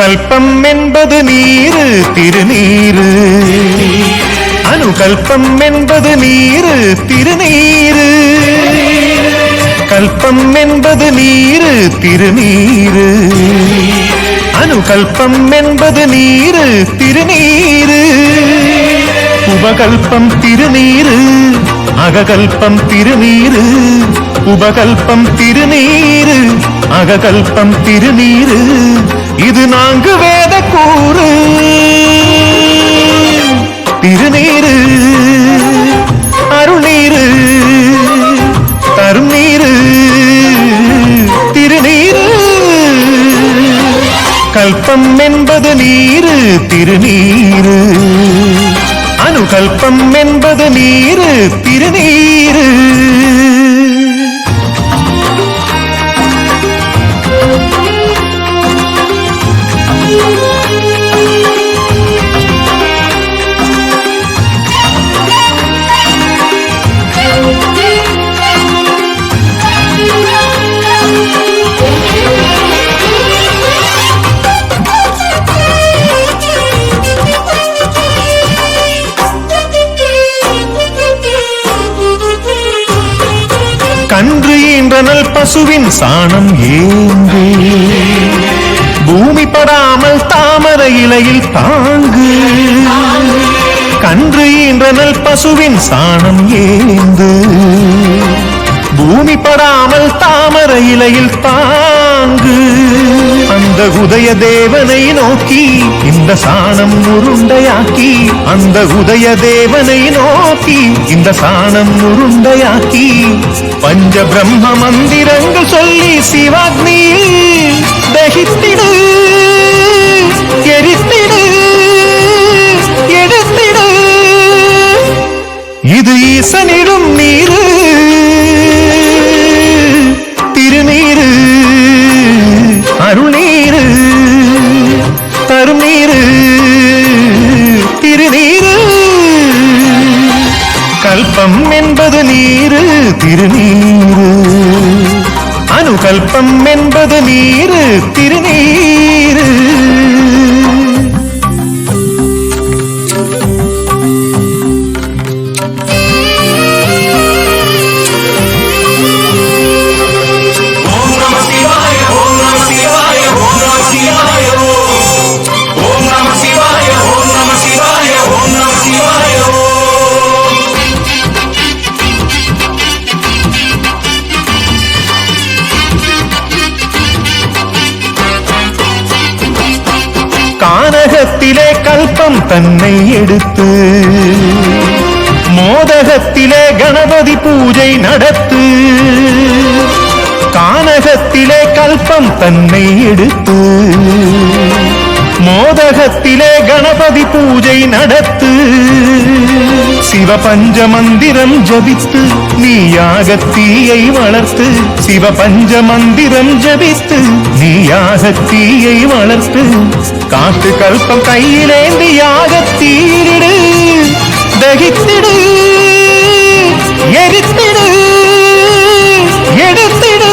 கல்பம் என்பது நீரு திருநீரு. அனுகல்பம் என்பது நீரு திருநீரு. கல்பம் என்பது நீரு திருநீரு. அனுகல்பம் என்பது நீரு திருநீரு. உபகல்பம் திருநீரு அககல்பம் திருநீரு. உபகல்பம் திருநீரு அககல்பம் திருநீரு. இது நான்கு வேத கூறு. திருநீரு அருள்நீரு தரும் நீரு திருநீரு கல்பம் என்பது நீரு திருநீரு அனுகல்பம் என்பது நீரு திருநீரு பசுவின் சாணம் ஏங்கு. பூமி படாமல் தாமரை இலையில் தாங்கு. கன்று ஈன்றனல் பசுவின் சாணம் ஏந்து. பூமி படாமல் தாமரை இலையில் தாங்கு அந்த உதய தேவனை நோக்கி இந்த சாணம் உருண்டையாக்கி அந்த உதய தேவனை நோக்கி இந்த சாணம் உருண்டையாக்கி பஞ்ச பிரம்ம மந்திரங்கள் சொல்லி சிவாக்னி தகித்திடு. என்பது நீரு திருநீரு. அணுகல்பம் என்பது நீரு கானகத்திலே கல்பம் தன்னை எடுத்து மோதகத்திலே கணபதி பூஜை நடத்து கானகத்திலே கல்பம் தன்னை எடுத்து மோதகத்திலே கணபதி பூஜை நடத்து சிவபஞ்ச மந்திரம் ஜபித்து நீ யாகத்தீயை வளர்த்து சிவ பஞ்ச மந்திரம் ஜபித்து நீ யாகத்தீயை வளர்த்து காட்டு கல்பம் கையிலேந்து யாகத்தீரிடு தகித்திடு எரித்திடு எடுத்திடு.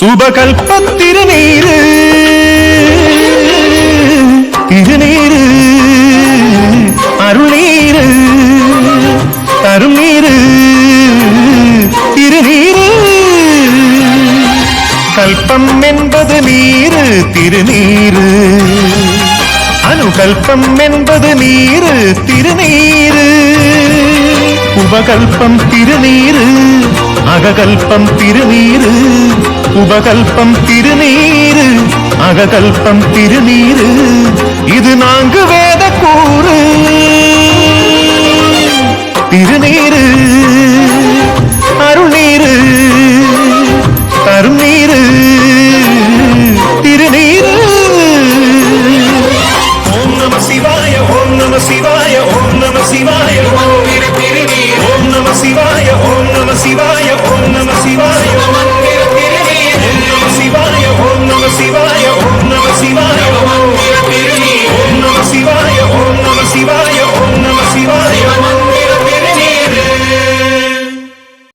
சுபகல்பத் திருநீரு கல்பம் என்பது நீரு திருநீரு. அனுகல்பம் என்பது நீரு திருநீரு. உபகல்பம் திருநீரு அககல்பம் திருநீரு. உபகல்பம் திருநீரு அககல்பம் திருநீரு. இது நான்கு